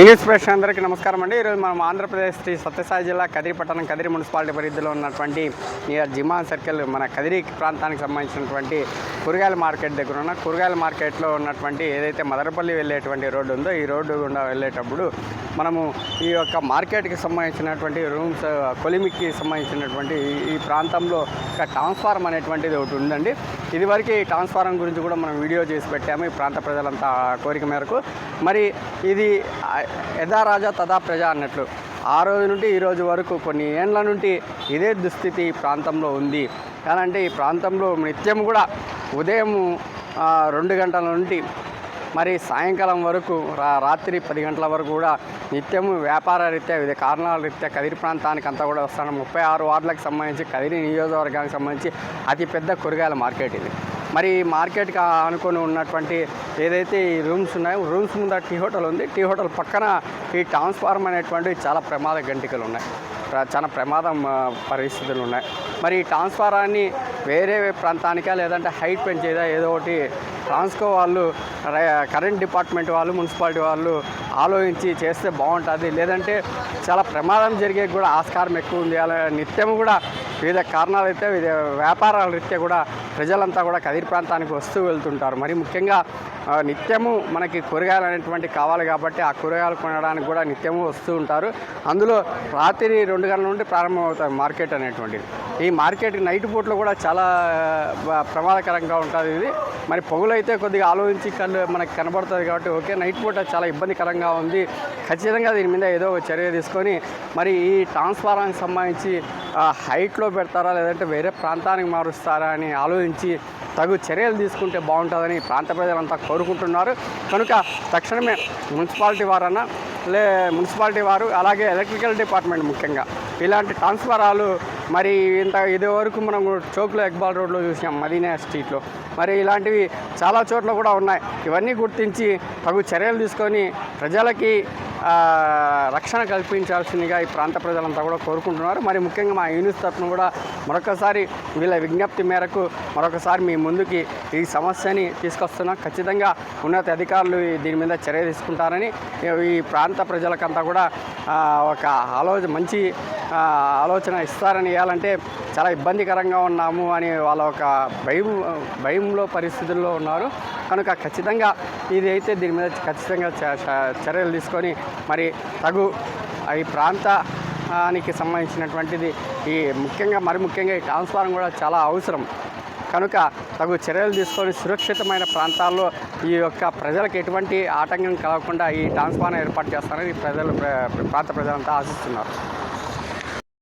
English press అందరికీ నమస్కారం అండి. ఈరోజు మనం ఆంధ్రప్రదేశ్ శ్రీ సత్యసాయి జిల్లా కదిరి పట్టణం కదిరి మున్సిపాలిటీ పరిధిలో ఉన్నటువంటి నియర్ జిమాన్ సర్కిల్ మన కదిరి ప్రాంతానికి సంబంధించినటువంటి కూరగాయల మార్కెట్ దగ్గర ఉన్న కూరగాయల మార్కెట్లో ఉన్నటువంటి ఏదైతే మదరపల్లి వెళ్ళేటువంటి రోడ్డు ఉందో ఈ రోడ్డు గుండా వెళ్ళేటప్పుడు మనము ఈ యొక్క మార్కెట్కి సంబంధించినటువంటి రూమ్స్ కొలిమికి సంబంధించినటువంటి ఈ- ప్రాంతంలో ఒక ట్రాన్స్ఫార్మ్ అనేటువంటిది ఒకటి ఉందండి. ఇదివరకు ఈ ట్రాన్స్ఫార్మర్ గురించి కూడా మనం వీడియో చేసి పెట్టాము ఈ ప్రాంత ప్రజలంతా కోరిక మేరకు. మరి ఇది యథా రాజా తదా ప్రజ అన్నట్లు. ఆ రోజు నుండి ఈ రోజు వరకు కొన్ని ఏండ్ల నుండి ఇదే దుస్థితి ఈ ప్రాంతంలో ఉంది. కానంటే ఈ ప్రాంతంలో నిత్యం కూడా ఉదయం రెండు గంటల నుండి మరి సాయంకాలం వరకు రా రాత్రి పది గంటల వరకు కూడా నిత్యము వ్యాపార రీత్యా వివిధ కారణాల రీత్యా కదిరి ప్రాంతానికి అంతా కూడా వస్తాను. ముప్పై ఆరు వార్డులకు సంబంధించి కదిరి నియోజకవర్గానికి సంబంధించి అతిపెద్ద కూరగాయల మార్కెట్ ఇది. మరి మార్కెట్కి అనుకుని ఉన్నటువంటి ఏదైతే ఈ రూమ్స్ ఉన్నాయో రూమ్స్ ముందర టీ హోటల్ ఉంది. టీ హోటల్ పక్కన ఈ ట్రాన్స్ఫార్మ్ అనేటువంటి చాలా ప్రమాద గంటికలు ఉన్నాయి చాలా ప్రమాదం పరిస్థితులు ఉన్నాయి. మరి ఈ ట్రాన్స్ఫారాన్ని వేరే ప్రాంతానికా లేదంటే హైట్ పెంచేదా? ఏదో ఒకటి ట్రాన్స్కో వాళ్ళు కరెంట్ డిపార్ట్మెంట్ వాళ్ళు మున్సిపాలిటీ వాళ్ళు ఆలోచించి చేస్తే బాగుంటుంది. లేదంటే చాలా ప్రమాదం జరిగే కూడా ఆస్కారం ఎక్కువ ఉంది. అలా నిత్యం కూడా వివిధ కారణాలు అయితే వివిధ వ్యాపారాల రీత్యా కూడా ప్రజలంతా కూడా కదిరి ప్రాంతానికి వస్తూ వెళ్తుంటారు. మరి ముఖ్యంగా నిత్యము మనకి కూరగాయలు అనేటువంటి కావాలి కాబట్టి ఆ కూరగాయలు కొనడానికి కూడా నిత్యము వస్తూ ఉంటారు. అందులో రాత్రి రెండు గంటల నుండి ప్రారంభమవుతాయి మార్కెట్ అనేటువంటిది. ఈ మార్కెట్ నైట్ పూట్లో కూడా చాలా ప్రమాదకరంగా ఉంటుంది ఇది. మరి పొగులైతే కొద్దిగా ఆలోచించి కళ్ళు మనకి కనబడుతుంది కాబట్టి ఓకే నైట్ పూట చాలా ఇబ్బందికరంగా ఉంది. ఖచ్చితంగా దీని మీద ఏదో ఒక చర్య తీసుకొని మరి ఈ ట్రాన్స్ఫారానికి సంబంధించి హైట్లో పెడతారా లేదంటే వేరే ప్రాంతానికి మారుస్తారా అని ఆలోచించి తగు చర్యలు తీసుకుంటే బాగుంటుందని ప్రాంత ప్రజలంతా కోరుకుంటున్నారు. కనుక తక్షణమే మున్సిపాలిటీ వారన్నా లే మున్సిపాలిటీ వారు అలాగే ఎలక్ట్రికల్ డిపార్ట్మెంట్ ముఖ్యంగా ఇలాంటి ట్రాన్స్ఫారాలు మరి ఇంత ఇది వరకు మనం చౌక్లో ఎక్బాల్ రోడ్లో చూసాం మదీనా స్ట్రీట్లో. మరి ఇలాంటివి చాలా చోట్ల కూడా ఉన్నాయి. ఇవన్నీ గుర్తించి తగు చర్యలు తీసుకొని ప్రజలకి రక్షణ కల్పించాల్సిందిగా ఈ ప్రాంత ప్రజలంతా కూడా కోరుకుంటున్నారు. మరి ముఖ్యంగా మా యూనిస్ తరఫున కూడా మరొకసారి వీళ్ళ విజ్ఞప్తి మేరకు మరొకసారి మీ ముందుకి ఈ సమస్యని తీసుకొస్తున్నాం. ఖచ్చితంగా ఉన్నత అధికారులు దీని మీద చర్య తీసుకుంటారని ఈ ప్రాంత ప్రజలకంతా కూడా ఒక ఆలోచన మంచి ఆలోచన ఇస్తారని ఇవ్వాలంటే చాలా ఇబ్బందికరంగా ఉన్నాము అని వాళ్ళ ఒక భయం భయంలో పరిస్థితుల్లో ఉన్నారు. కనుక ఖచ్చితంగా ఇది అయితే దీని మీద ఖచ్చితంగా చర్యలు తీసుకొని మరి తగు ఈ ప్రాంత ప్రాంతానికి సంబంధించినటువంటిది ఈ ముఖ్యంగా మరి ముఖ్యంగా ఈ ట్రాన్స్ఫారం కూడా చాలా అవసరం. కనుక తగు చర్యలు తీసుకొని సురక్షితమైన ప్రాంతాల్లో ఈ యొక్క ప్రజలకు ఎటువంటి ఆటంకం కలగకుండా ఈ ట్రాన్స్ఫారం ఏర్పాటు చేస్తారని ప్రజలు ప్రాంత ప్రజలంతా ఆశిస్తున్నారు.